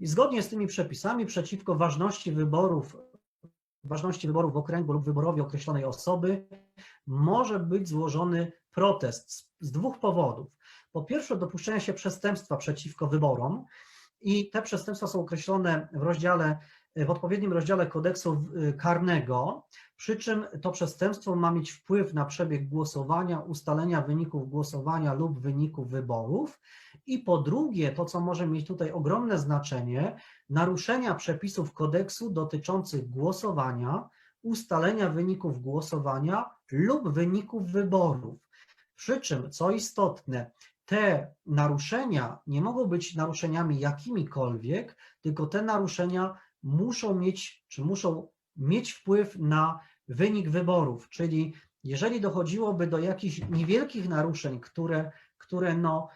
I zgodnie z tymi przepisami przeciwko ważności wyborów, ważności wyborów w okręgu lub wyborowi określonej osoby może być złożony protest z, z dwóch powodów. Po pierwsze, dopuszczenia się przestępstwa przeciwko wyborom i te przestępstwa są określone w rozdziale, w odpowiednim rozdziale kodeksu y, karnego, przy czym to przestępstwo ma mieć wpływ na przebieg głosowania, ustalenia wyników głosowania lub wyników wyborów. I po drugie, to co może mieć tutaj ogromne znaczenie, naruszenia przepisów kodeksu dotyczących głosowania, ustalenia wyników głosowania lub wyników wyborów. Przy czym, co istotne, te naruszenia nie mogą być naruszeniami jakimikolwiek, tylko te naruszenia muszą mieć, czy muszą mieć wpływ na wynik wyborów, czyli jeżeli dochodziłoby do jakichś niewielkich naruszeń, które, które no,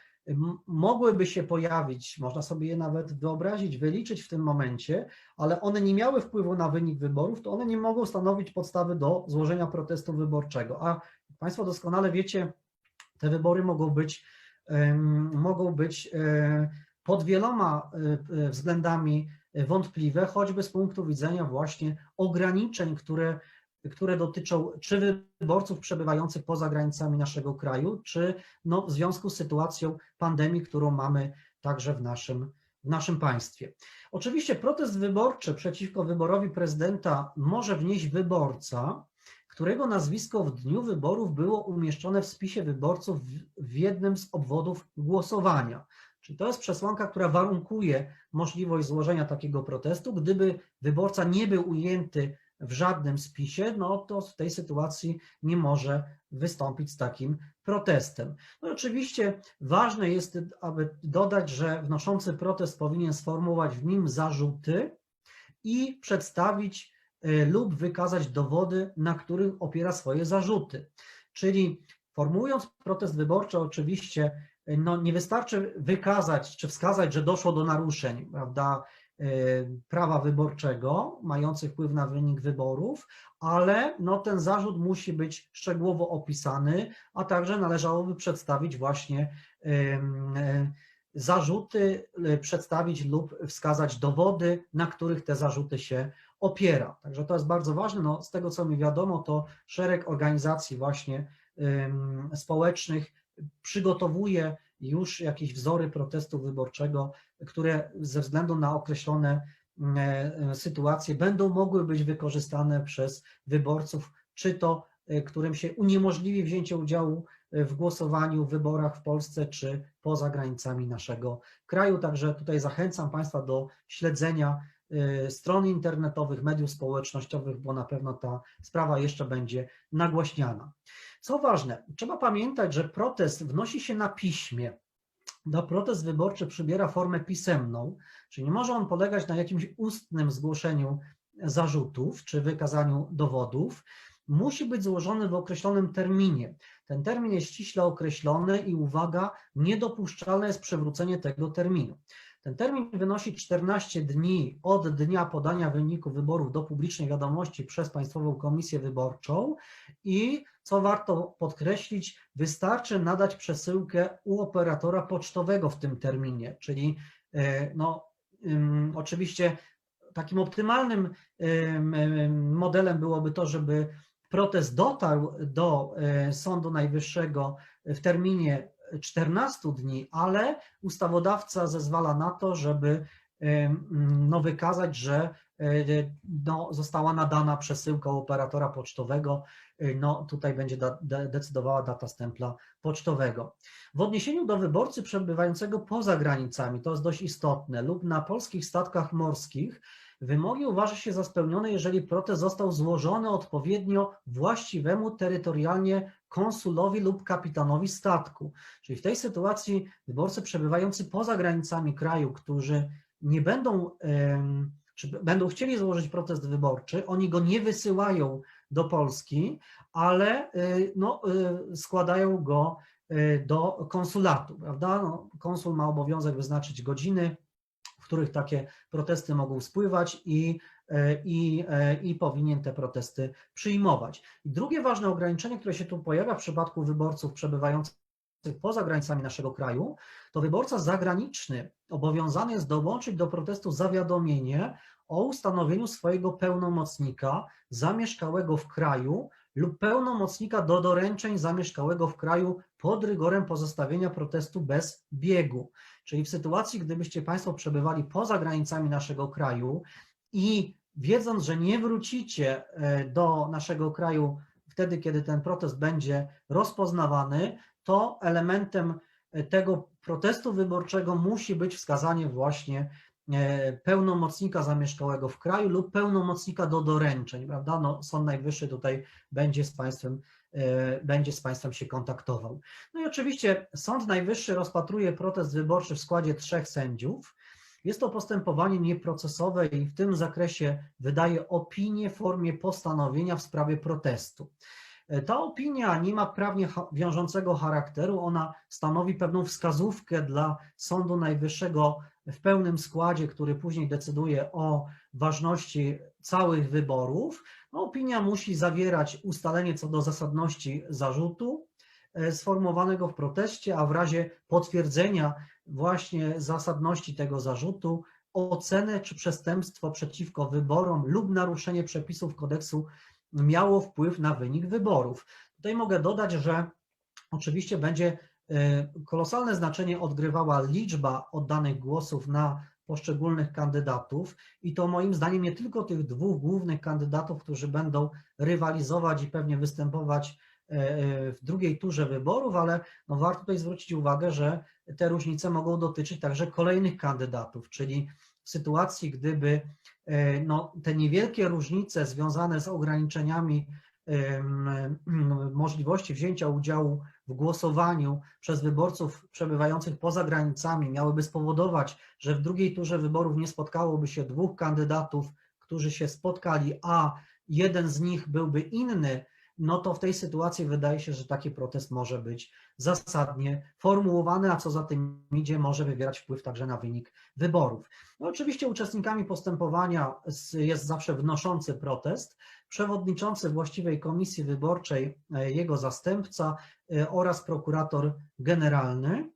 mogłyby się pojawić, można sobie je nawet wyobrazić, wyliczyć w tym momencie, ale one nie miały wpływu na wynik wyborów, to one nie mogą stanowić podstawy do złożenia protestu wyborczego. A Państwo doskonale wiecie, te wybory mogą być, mogą być e, pod wieloma e, względami wątpliwe, choćby z punktu widzenia właśnie ograniczeń, które, które dotyczą czy wyborców przebywających poza granicami naszego kraju, czy no, w związku z sytuacją pandemii, którą mamy także w naszym, w naszym państwie. Oczywiście protest wyborczy przeciwko wyborowi prezydenta może wnieść wyborca, którego nazwisko w dniu wyborów było umieszczone w spisie wyborców w jednym z obwodów głosowania. Czyli to jest przesłanka, która warunkuje możliwość złożenia takiego protestu. Gdyby wyborca nie był ujęty w żadnym spisie, no to w tej sytuacji nie może wystąpić z takim protestem. No oczywiście ważne jest, aby dodać, że wnoszący protest powinien sformułować w nim zarzuty i przedstawić e, lub wykazać dowody, na których opiera swoje zarzuty. Czyli formułując protest wyborczy, oczywiście no nie wystarczy wykazać czy wskazać, że doszło do naruszeń, prawda, e, prawa wyborczego, mających wpływ na wynik wyborów, ale no, ten zarzut musi być szczegółowo opisany, a także należałoby przedstawić właśnie e, zarzuty, e, przedstawić lub wskazać dowody, na których te zarzuty się opiera. Także to jest bardzo ważne. No, z tego, co mi wiadomo, to szereg organizacji właśnie społecznych przygotowuje już jakieś wzory protestu wyborczego, które ze względu na określone mm, e, sytuacje będą mogły być wykorzystane przez wyborców, czy to e, którym się uniemożliwi wzięcie udziału w głosowaniu, w wyborach w Polsce, czy poza granicami naszego kraju. Także tutaj zachęcam Państwa do śledzenia e, stron internetowych, mediów społecznościowych, bo na pewno ta sprawa jeszcze będzie nagłaśniana. Co ważne, trzeba pamiętać, że protest wnosi się na piśmie. No, protest wyborczy przybiera formę pisemną, czyli nie może on polegać na jakimś ustnym zgłoszeniu zarzutów czy wykazaniu dowodów. Musi być złożony w określonym terminie. Ten termin jest ściśle określony i uwaga, niedopuszczalne jest przewrócenie tego terminu. Ten termin wynosi 14 dni od dnia podania wyniku wyborów do publicznej wiadomości przez Państwową Komisję Wyborczą i co warto podkreślić, wystarczy nadać przesyłkę u operatora pocztowego w tym terminie, czyli e, no, oczywiście takim optymalnym modelem byłoby to, żeby protest dotarł do e, Sądu Najwyższego w terminie 14 dni, ale ustawodawca zezwala na to, żeby no, wykazać, że e, no, została nadana przesyłka operatora pocztowego, e, no, tutaj będzie da, decydowała data stempla pocztowego. W odniesieniu do wyborcy przebywającego poza granicami, to jest dość istotne, lub na polskich statkach morskich, Wymogi uważa się za spełnione, jeżeli protest został złożony odpowiednio właściwemu terytorialnie konsulowi lub kapitanowi statku. Czyli w tej sytuacji wyborcy przebywający poza granicami kraju, którzy nie będą, czy będą chcieli złożyć protest wyborczy, oni go nie wysyłają do Polski, ale y, no, y, składają go y, do konsulatu, prawda? No, konsul ma obowiązek wyznaczyć godziny, w których takie protesty mogą spływać i, i, e, i powinien te protesty przyjmować. I drugie ważne ograniczenie, które się tu pojawia w przypadku wyborców przebywających poza granicami naszego kraju, to wyborca zagraniczny obowiązany jest dołączyć do protestu zawiadomienie o ustanowieniu swojego pełnomocnika zamieszkałego w kraju lub pełnomocnika do doręczeń zamieszkałego w kraju pod rygorem pozostawienia protestu bez biegu. Czyli w sytuacji, gdybyście Państwo przebywali poza granicami naszego kraju i wiedząc, że nie wrócicie e, do naszego kraju wtedy, kiedy ten protest będzie rozpoznawany, to elementem e, tego protestu wyborczego musi być wskazanie właśnie e, pełnomocnika zamieszkałego w kraju lub pełnomocnika do doręczeń, prawda? No, Sąd Najwyższy tutaj będzie z Państwem, będzie z Państwem się kontaktował. No i oczywiście Sąd Najwyższy rozpatruje protest wyborczy w składzie trzech sędziów. Jest to postępowanie nieprocesowe i w tym zakresie wydaje opinię w formie postanowienia w sprawie protestu. E, Ta opinia nie ma prawnie wiążącego charakteru, ona stanowi pewną wskazówkę dla Sądu Najwyższego w pełnym składzie, który później decyduje o ważności całych wyborów. No, opinia musi zawierać ustalenie co do zasadności zarzutu e, sformułowanego w proteście, a w razie potwierdzenia właśnie zasadności tego zarzutu, ocenę, czy przestępstwo przeciwko wyborom lub naruszenie przepisów kodeksu miało wpływ na wynik wyborów. Tutaj mogę dodać, że oczywiście będzie e, kolosalne znaczenie odgrywała liczba oddanych głosów na poszczególnych kandydatów i to moim zdaniem nie tylko tych dwóch głównych kandydatów, którzy będą rywalizować i pewnie występować w drugiej turze wyborów, ale no warto tutaj zwrócić uwagę, że te różnice mogą dotyczyć także kolejnych kandydatów, czyli w sytuacji, gdyby e, no, te niewielkie różnice związane z ograniczeniami możliwości wzięcia udziału w głosowaniu przez wyborców przebywających poza granicami miałyby spowodować, że w drugiej turze wyborów nie spotkałoby się dwóch kandydatów, którzy się spotkali, a jeden z nich byłby inny, no to w tej sytuacji wydaje się, że taki protest może być zasadnie formułowany, a co za tym idzie, może wywierać wpływ także na wynik wyborów. No oczywiście uczestnikami postępowania jest zawsze wnoszący protest, przewodniczący właściwej komisji wyborczej, e, jego zastępca e, oraz prokurator generalny.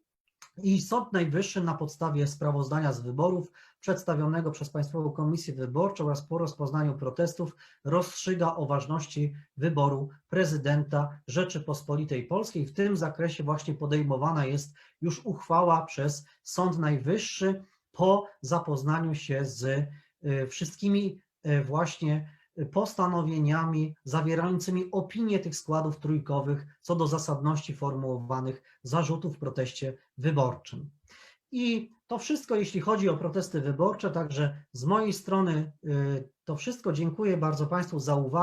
I Sąd Najwyższy na podstawie sprawozdania z wyborów przedstawionego przez Państwową Komisję Wyborczą oraz po rozpoznaniu protestów rozstrzyga o ważności wyboru prezydenta Rzeczypospolitej Polskiej. W tym zakresie właśnie podejmowana jest już uchwała przez Sąd Najwyższy po zapoznaniu się z y, wszystkimi y, właśnie postanowieniami zawierającymi opinie tych składów trójkowych co do zasadności formułowanych zarzutów w proteście wyborczym. I to wszystko, jeśli chodzi o protesty wyborcze, także z mojej strony y, to wszystko. Dziękuję bardzo Państwu za uwagę.